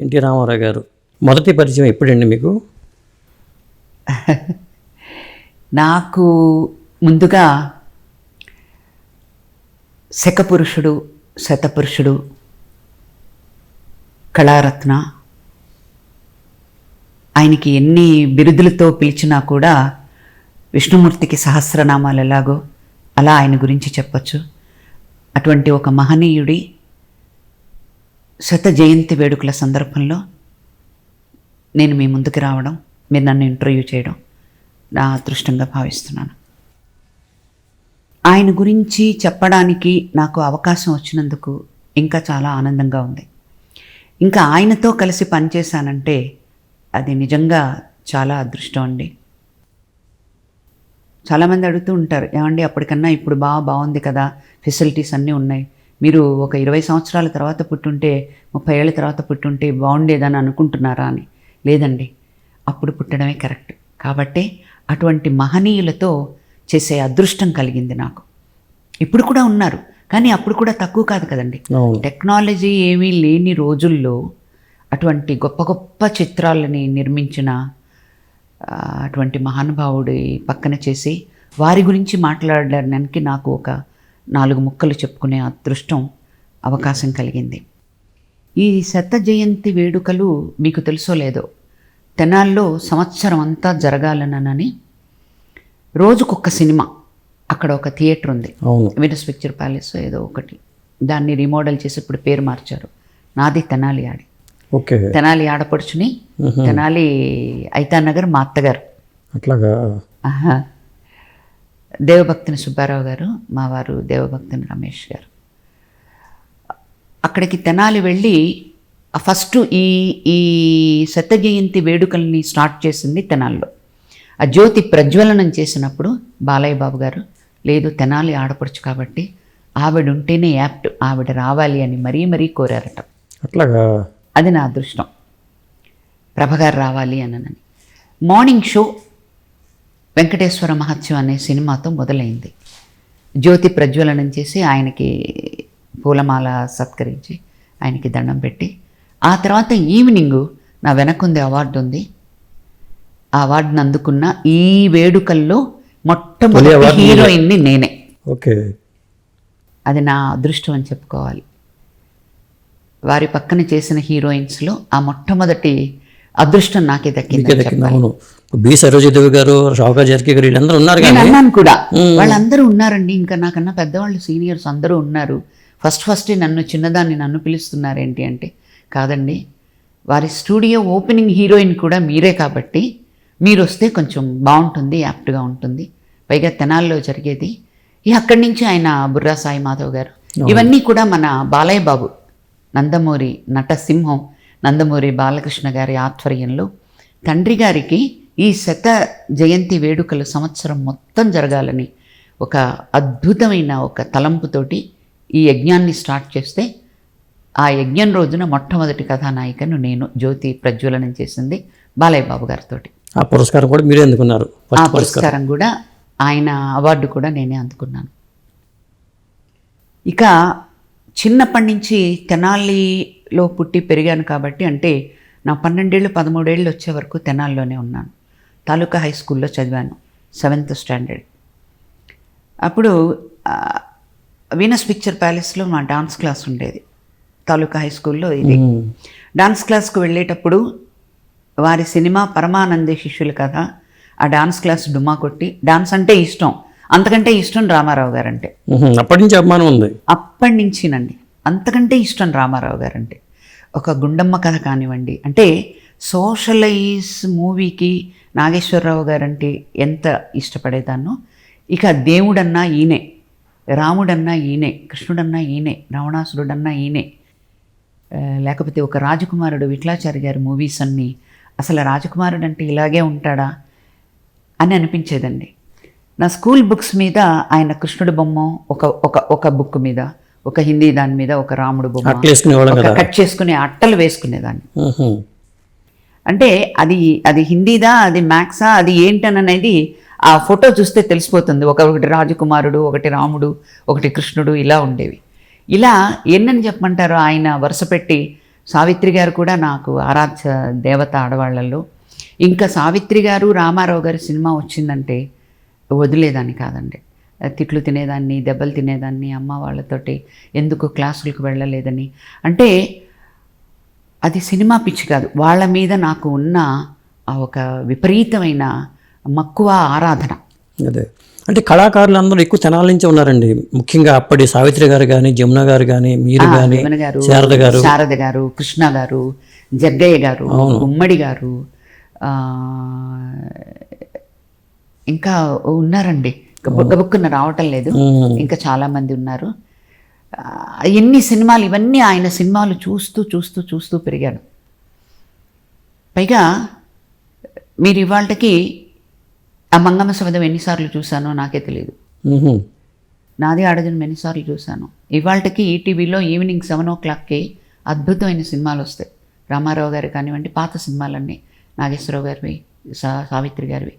NT Ramarao గారు. మొదటి పరిచయం ఎప్పుడండి మీకు? నాకు ముందుగా శకపురుషుడు శతపురుషుడు కళారత్న ఆయనకి ఎన్ని బిరుదులతో పిలిచినా కూడా విష్ణుమూర్తికి సహస్రనామాలు ఎలాగో అలా ఆయన గురించి చెప్పచ్చు. అటువంటి ఒక మహనీయుడి శత జయంతి వేడుకల సందర్భంలో నేను మీ ముందుకు రావడం మీరు నన్ను ఇంటర్వ్యూ చేయడం నా అదృష్టంగా భావిస్తున్నాను. ఆయన గురించి చెప్పడానికి నాకు అవకాశం వచ్చినందుకు ఇంకా చాలా ఆనందంగా ఉంది. ఇంకా ఆయనతో కలిసి పనిచేశానంటే అది నిజంగా చాలా అదృష్టం అండి. చాలామంది అడుగుతూ ఉంటారు ఏమండి అప్పటికన్నా ఇప్పుడు బాగా బాగుంది కదా ఫెసిలిటీస్ అన్నీ ఉన్నాయి మీరు ఒక ఇరవై సంవత్సరాల తర్వాత పుట్టుంటే ముప్పై ఏళ్ళ తర్వాత పుట్టుంటే బాగుండేదని అనుకుంటున్నారా అని? లేదండి. అప్పుడు పుట్టడమే కరెక్ట్. కాబట్టి అటువంటి మహనీయులతో చేసే అదృష్టం కలిగింది నాకు. ఇప్పుడు కూడా ఉన్నారు. కానీ అప్పుడు కూడా తక్కువ కాదు కదండి. టెక్నాలజీ ఏమీ లేని రోజుల్లో అటువంటి గొప్ప గొప్ప చిత్రాలని నిర్మించిన అటువంటి మహానుభావుడి పక్కన చేసి వారి గురించి మాట్లాడడానికి నాకు ఒక నాలుగు ముక్కలు చెప్పుకునే అదృష్టం అవకాశం కలిగింది. ఈ శత జయంతి వేడుకలు మీకు తెలుసో లేదో తెనాల్లో సంవత్సరం అంతా జరగాలనని రోజుకొక సినిమా అక్కడ ఒక థియేటర్ ఉంది. వినస్ పిక్చర్ ప్యాలెస్ ఏదో ఒకటి. దాన్ని రీమోడల్ చేసి ఇప్పుడు పేరు మార్చారు. నాది తెనాలి ఆడి. ఓకే. తెనాలి ఆడపడుచుని తెనాలి ఐతానగర్ మా అత్తగారు. అట్లాగా. దేవభక్తిని సుబ్బారావు గారు మా వారు దేవభక్తిని రమేష్ గారు. అక్కడికి తెనాలి వెళ్ళి ఫస్ట్ ఈ ఈ శత జయంతి వేడుకల్ని స్టార్ట్ చేసింది తెనాలిలో. ఆ జ్యోతి ప్రజ్వలనం చేసినప్పుడు బాలయ్య బాబు గారు లేదు తెనాలి ఆడపడుచు కాబట్టి ఆవిడ ఉంటేనే యాప్ట్ ఆవిడ రావాలి అని మరీ మరీ కోరారట. అట్లాగా? అది నా అదృష్టం. ప్రభగారు రావాలి అనని మార్నింగ్ షో వెంకటేశ్వర మహత్యం అనే సినిమాతో మొదలైంది. జ్యోతి ప్రజ్వలనం చేసి ఆయనకి పూలమాల సత్కరించి ఆయనకి దండం పెట్టి ఆ తర్వాత ఈవినింగ్ నా వెనకుంది అవార్డు ఉంది. ఆ అవార్డును అందుకున్న ఈ వేడుకల్లో మొట్టమొదటి. హీరోయిన్ని నేనే. ఓకే. అది నా అదృష్టం అని చెప్పుకోవాలి. వారి పక్కన చేసిన హీరోయిన్స్లో ఆ మొట్టమొదటి అదృష్టం నాకే దక్కింది అవును. బి. సరోజదేవి గారు షావుకా జర్కి గారు వీళ్ళందరూ ఉన్నారు నేను అన్నాను కూడా. వాళ్ళందరూ ఉన్నారండి. ఇంకా నాకన్నా పెద్దవాళ్ళు సీనియర్స్ అందరూ ఉన్నారు. ఫస్ట్ ఫస్ట్ నన్ను చిన్నదాన్ని నన్ను పిలుస్తున్నారేంటి అంటే కాదండి. వారి స్టూడియో ఓపెనింగ్ హీరోయిన్ కూడా మీరే కాబట్టి మీరు వస్తే కొంచెం బాగుంటుంది యాప్ట్గా ఉంటుంది. పైగా తెనాల్లో జరిగేది. అక్కడి నుంచి ఆయన బుర్రా సాయి మాధవ్ గారు. ఇవన్నీ కూడా మన బాలయ్య బాబు నందమూరి నటసింహం నందమూరి బాలకృష్ణ గారి ఆధ్వర్యంలో తండ్రి గారికి ఈ శత జయంతి వేడుకలు సంవత్సరం మొత్తం జరగాలని ఒక అద్భుతమైన ఒక తలంపుతోటి ఈ యజ్ఞాన్ని స్టార్ట్ చేస్తే ఆ యజ్ఞం రోజున మొట్టమొదటి కథానాయికను నేను జ్యోతి ప్రజ్వలనం చేసింది బాలయ్య బాబు గారితో ఆ పురస్కారం కూడా మీరే అందుకున్నారు. ఆ పురస్కారం. కూడా ఆయన అవార్డు కూడా నేనే అందుకున్నాను. ఇక చిన్నప్పటి నుంచి తెనాలిలో పుట్టి పెరిగాను కాబట్టి అంటే నా పన్నెండేళ్ళు పదమూడేళ్ళు వచ్చే వరకు తెనాలిలోనే ఉన్నాను. తాలూకా హై స్కూల్లో చదివాను సెవెంత్ స్టాండర్డ్. అప్పుడు వీనస్ పిక్చర్ ప్యాలెస్లో మా డాన్స్ క్లాస్ ఉండేది తాలూకా హై స్కూల్లో ఇది. డాన్స్ క్లాస్కు వెళ్ళేటప్పుడు వారి సినిమా పరమానందే శిష్యుల కథ ఆ డాన్స్ క్లాస్ డుమా కొట్టి డాన్స్ అంటే ఇష్టం అంతకంటే ఇష్టం రామారావు గారంటే. అప్పటి నుంచి అభిమానం ఉంది. అప్పటి నుంచినండి అంతకంటే ఇష్టం రామారావు గారంటే. ఒక గుండమ్మ కథ కానివ్వండి. అంటే సోషలైజ్ మూవీకి నాగేశ్వరరావు గారంటే ఎంత ఇష్టపడేదాన్నో ఇక దేవుడన్నా ఈయనే రాముడన్నా ఈయనే కృష్ణుడన్నా ఈయనే రావణాసురుడన్నా ఈయనే లేకపోతే ఒక రాజకుమారుడు విఠలాచారి గారి మూవీస్ అన్నీ అసలు రాజకుమారుడు అంటే ఇలాగే ఉంటాడా అని అనిపించేదండి. నా స్కూల్ బుక్స్ మీద ఆయన కృష్ణుడి బొమ్మ ఒక ఒక ఒక బుక్ మీద ఒక హిందీ దాని మీద ఒక రాముడు బొమ్మ కట్ చేసుకునే అట్టలు వేసుకునేదాన్ని. అంటే అది అది హిందీదా అది మ్యాక్సా అది ఏంటననేది ఆ ఫోటో చూస్తే తెలిసిపోతుంది. ఒక ఒకటి రాజకుమారుడు ఒకటి రాముడు ఒకటి కృష్ణుడు ఇలా ఉండేవి. ఇలా ఎన్నని చెప్పమంటారు ఆయన వరుస పెట్టి? సావిత్రి గారు కూడా నాకు ఆరాధ్య దేవత ఆడవాళ్ళల్లో. ఇంకా సావిత్రి గారు రామారావు గారి సినిమా వచ్చిందంటే వదిలేదాన్ని కాదండి. తిట్లు తినేదాన్ని దెబ్బలు తినేదాన్ని అమ్మ వాళ్ళతోటి ఎందుకు క్లాసులకు వెళ్ళలేదని. అంటే అది సినిమా పిచ్చి కాదు. వాళ్ళ మీద నాకు ఉన్న ఆ ఒక విపరీతమైన మక్కువ ఆరాధన. అదే. అంటే కళాకారులు అందరూ ఎక్కువ తెనాల నుంచి ఉన్నారండి. ముఖ్యంగా అప్పటి సావిత్రి గారు కానీ జమున గారు కానీ మీరు కానీ శారద గారు. శారద గారు కృష్ణ గారు జగ్గయ్య గారు ఉమ్మడి గారు ఇంకా ఉన్నారండి. గబుక్కున రావటం లేదు. ఇంకా చాలా మంది ఉన్నారు. ఎన్ని సినిమాలు ఇవన్నీ ఆయన సినిమాలు చూస్తూ చూస్తూ చూస్తూ పెరిగాడు. పైగా మీరు ఇవాళకి ఆ మంగమ్మ శబ్దం ఎన్నిసార్లు చూశానో నాకే తెలియదు నాది ఆడజనం ఎన్నిసార్లు చూశాను. ఇవాళకి ఈటీవీలో ఈవినింగ్ సెవెన్ ఓ క్లాక్కి అద్భుతమైన సినిమాలు వస్తాయి. రామారావు గారు కానివ్వండి పాత సినిమాలన్నీ. నాగేశ్వరరావు గారివి సా సావిత్రి గారివి.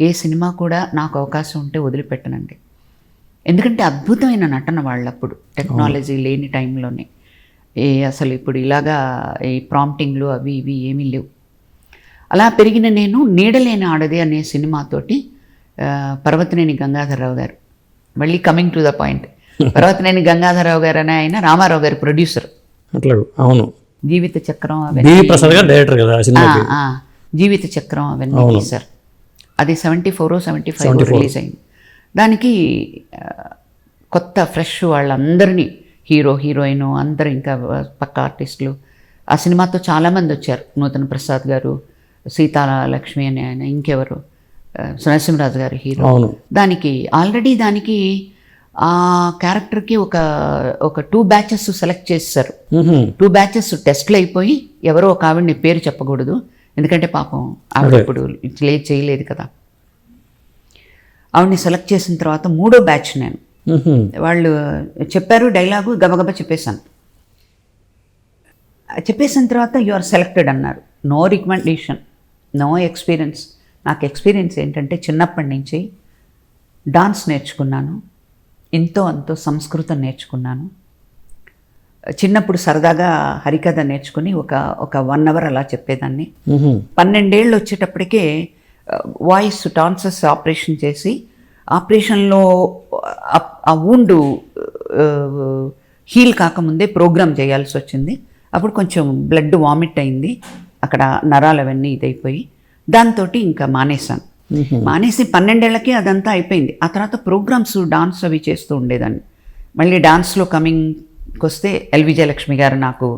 ఏ సినిమా కూడా నాకు అవకాశం ఉంటే వదిలిపెట్టనండి. ఎందుకంటే అద్భుతమైన నటన వాళ్ళప్పుడు టెక్నాలజీ లేని టైంలోనే. ఏ అసలు ఇప్పుడు ఇలాగా ఈ ప్రాంప్టింగ్లు అవి ఇవి ఏమీ లేవు. అలా పెరిగిన నేను నీడలేని ఆడది అనే సినిమాతోటి పర్వతనేని గంగాధరరావు గారు. మళ్ళీ coming to the point Parvataneni Gangadhararao garu అనే ఆయన రామారావు గారి ప్రొడ్యూసర్ అట్లా అవును. జీవిత చక్రం అవన్నీ. ప్రసాద్ గారు డైరెక్టర్ కదా జీవిత చక్రం అవన్నీ తీశారు. అది seventy four seventy five release అయింది. దానికి కొత్త ఫ్రెష్ వాళ్ళందరినీ హీరో హీరోయిన్ అందరూ ఇంకా పక్క ఆర్టిస్టులు ఆ సినిమాతో చాలామంది వచ్చారు. నూతన ప్రసాద్ గారు సీతాలక్ష్మి అనే ఆయన ఇంకెవరు? నరసింహరాజు గారు హీరో. దానికి ఆల్రెడీ దానికి ఆ క్యారెక్టర్కి ఒక ఒక టూ బ్యాచెస్ సెలెక్ట్ చేస్తారు టూ బ్యాచెస్ టెస్ట్లు అయిపోయి ఎవరో ఒక ఆవిడని పేరు చెప్పకూడదు. ఎందుకంటే పాపం ఆవిడ ఇప్పుడు లే చేయలేదు కదా. ఆవిడని సెలెక్ట్ చేసిన తర్వాత మూడో బ్యాచ్ నేను. వాళ్ళు చెప్పారు డైలాగు గబగబా చెప్పేశాను. చెప్పేసిన తర్వాత యు ఆర్ సెలెక్టెడ్ అన్నారు. నో రికమెండేషన్ నో ఎక్స్పీరియన్స్ నాకు ఎక్స్పీరియన్స్ ఏంటంటే చిన్నప్పటి నుంచి డాన్స్ నేర్చుకున్నాను. ఎంతో అంతో సంస్కృతం నేర్చుకున్నాను. చిన్నప్పుడు సరదాగా హరికథ నేర్చుకుని ఒక ఒక వన్ అవర్ అలా చెప్పేదాన్ని. పన్నెండేళ్ళు వచ్చేటప్పటికే వాయిస్ టాన్సస్ ఆపరేషన్ చేసి ఆపరేషన్లో ఆ- ఊండు హీల్ కాకముందే ప్రోగ్రామ్ చేయాల్సి వచ్చింది. అప్పుడు కొంచెం బ్లడ్ వామిట్ అయింది. అక్కడ నరాలు అవన్నీ ఇదైపోయి దాంతో ఇంకా మానేశాను. మానేసి పన్నెండేళ్ళకి అదంతా అయిపోయింది. ఆ తర్వాత ప్రోగ్రామ్స్ డాన్స్ అవి చేస్తూ ఉండేదాన్ని. మళ్ళీ డాన్స్లో కమింగ్కి వస్తే ఎల్ విజయలక్ష్మి గారు నాకు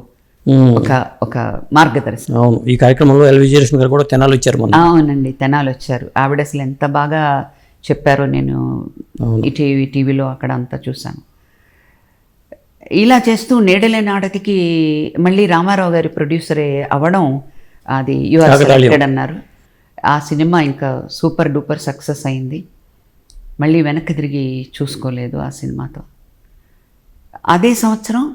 ఒక ఒక మార్గదర్శనం అవును ఈ కార్యక్రమంలో ఎల్ విజయలక్ష్మి గారు కూడా తెనాలి ఇచ్చారు మొన్న. అవునండి తెనాలి వచ్చారు. ఆవిడ అసలు ఎంత బాగా చెప్పారో నేను ఈ టీవీ టీవీలో అక్కడ అంతా చూశాను. ఇలా చేస్తూ నేడలే నాటకి మళ్ళీ రామారావు గారి ప్రొడ్యూసరే అవ్వడం అది యువర్ అన్నారు. ఆ సినిమా ఇంకా సూపర్ డూపర్ సక్సెస్ అయింది. మళ్ళీ వెనక్కి తిరిగి చూసుకోలేదు ఆ సినిమాతో. అదే సంవత్సరం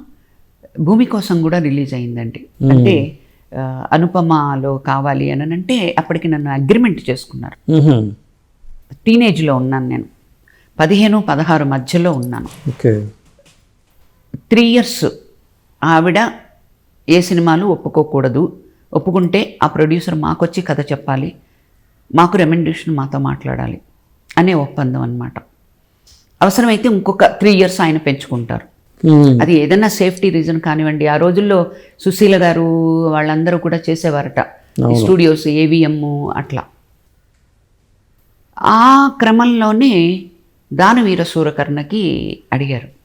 భూమి కోసం కూడా రిలీజ్ అయిందండి. అంటే అనుపమలో కావాలి అని అంటే అప్పటికి నన్ను అగ్రిమెంట్ చేసుకున్నారు. టీనేజ్లో ఉన్నాను నేను. పదిహేను పదహారు మధ్యలో ఉన్నాను. త్రీ ఇయర్స్ ఆవిడ ఏ సినిమాలు ఒప్పుకోకూడదు. ఒప్పుకుంటే ఆ ప్రొడ్యూసర్ మాకొచ్చి కథ చెప్పాలి. మాకు రెమెండేషన్ మాతో మాట్లాడాలి అనే ఒప్పందం అన్నమాట. అవసరమైతే ఇంకొక త్రీ ఇయర్స్ ఆయన పెంచుకుంటారు. అది ఏదైనా సేఫ్టీ రీజన్ కానివ్వండి. ఆ రోజుల్లో సుశీల గారు వాళ్ళందరూ కూడా చేసేవారట. స్టూడియోస్ ఏవిఎం అట్లా. ఆ క్రమంలోనే దానవీర సూరకర్ణకి అడిగారు.